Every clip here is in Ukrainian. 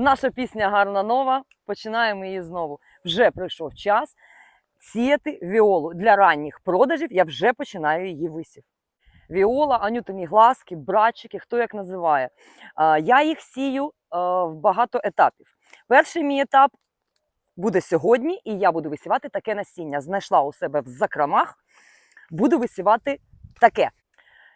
Наша пісня гарна нова. Починаємо її знову. Вже прийшов час сіяти віолу для ранніх продажів. Я вже починаю її висів. Віола, анютині глазки, братчики, хто як називає. Я їх сію в багато етапів. Перший мій етап буде сьогодні, і я буду висівати таке насіння. Знайшла у себе в закромах, буду висівати таке.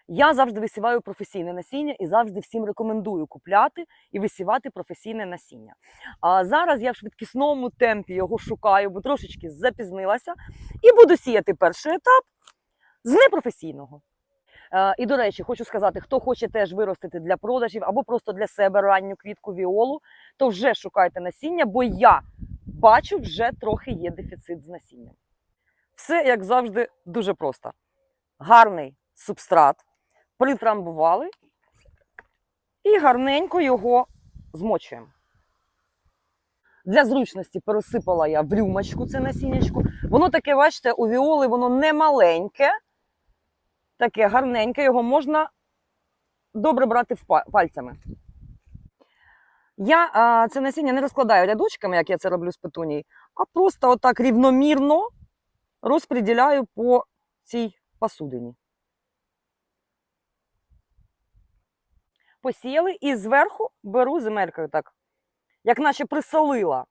Я завжди висіваю професійне насіння і завжди всім рекомендую купляти і висівати професійне насіння. А зараз я в швидкісному темпі його шукаю, бо трошечки запізнилася, і буду сіяти перший етап з непрофесійного. Е, І, до речі, хочу сказати, хто хоче теж виростити для продажів або просто для себе ранню квітку віолу, то вже шукайте насіння, бо я бачу, вже трохи є дефіцит з насінням. Все, як завжди, дуже просто. Гарний субстрат, притрамбували і гарненько його змочуємо. Для зручності пересипала я в рюмочку це насіннячко. Воно таке, бачите, у віоли воно не маленьке, таке гарненьке, його можна добре брати пальцями. Я а, це насіння не розкладаю рядочками, як я це роблю з петуній, а просто отак рівномірно розподіляю по цій посудині. Посіяли і зверху беру земелькою так, як наче присолила.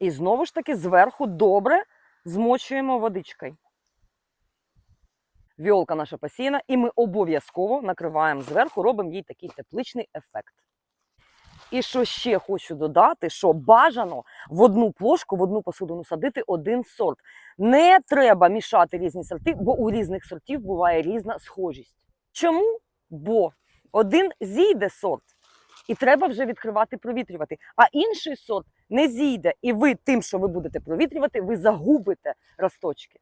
І знову ж таки зверху добре змочуємо водичкою. Віолка наша посіяна, і ми обов'язково накриваємо зверху, робимо їй такий тепличний ефект. І що ще хочу додати, що бажано в одну плошку, в одну посудину садити один сорт. Не треба мішати різні сорти, бо у різних сортів буває різна схожість. Чому? Бо один зійде сорт, і треба вже відкривати, провітрювати, а інший сорт не зійде. І ви тим, що ви будете провітрювати, ви загубите росточки.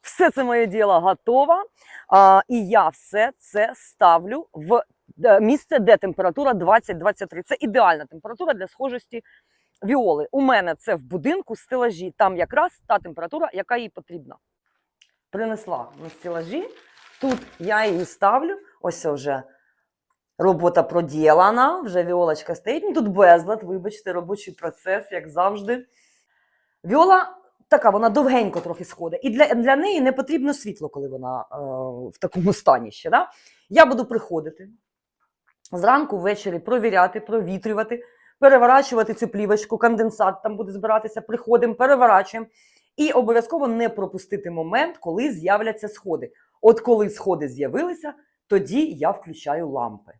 Все це моє діло готово. А, і я все це ставлю в місце, де температура 20-23. Це ідеальна температура для схожості віоли. У мене це в будинку стелажі. Там якраз та температура, яка їй потрібна. Принесла на стелажі. Тут я її ставлю. Ось вже робота проділана, вже віолочка стоїть. Ну, тут безлад, вибачте, робочий процес, як завжди. Віола така, вона довгенько трохи сходить. І для, для неї не потрібно світло, коли вона е, в такому стані ще. Да? Я буду приходити зранку, ввечері провіряти, провітрювати, переворачувати цю плівочку, конденсат там буде збиратися, приходимо, переворачуємо. І обов'язково не пропустити момент, коли з'являться сходи. От коли сходи з'явилися, тоді я включаю лампи.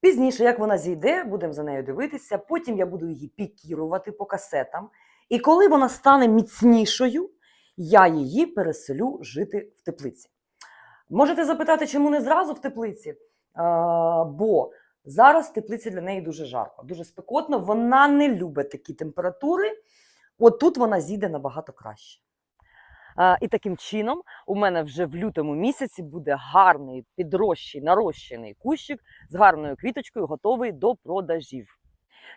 Пізніше, як вона зійде, будемо за нею дивитися. Потім я буду її пікірувати по касетам. І коли вона стане міцнішою, я її переселю жити в теплиці. Можете запитати, чому не зразу в теплиці? А, бо зараз в теплиці для неї дуже жарко, дуже спекотно. Вона не любить такі температури. От тут вона зійде набагато краще. І таким чином у мене вже в лютому місяці буде гарний підрощий, нарощений кущик з гарною квіточкою, готовий до продажів.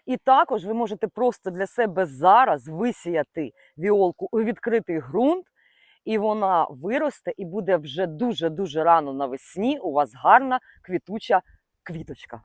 І також ви можете просто для себе зараз висіяти віолку у відкритий ґрунт, і вона виросте, і буде вже дуже-дуже рано навесні у вас гарна квітуча квіточка.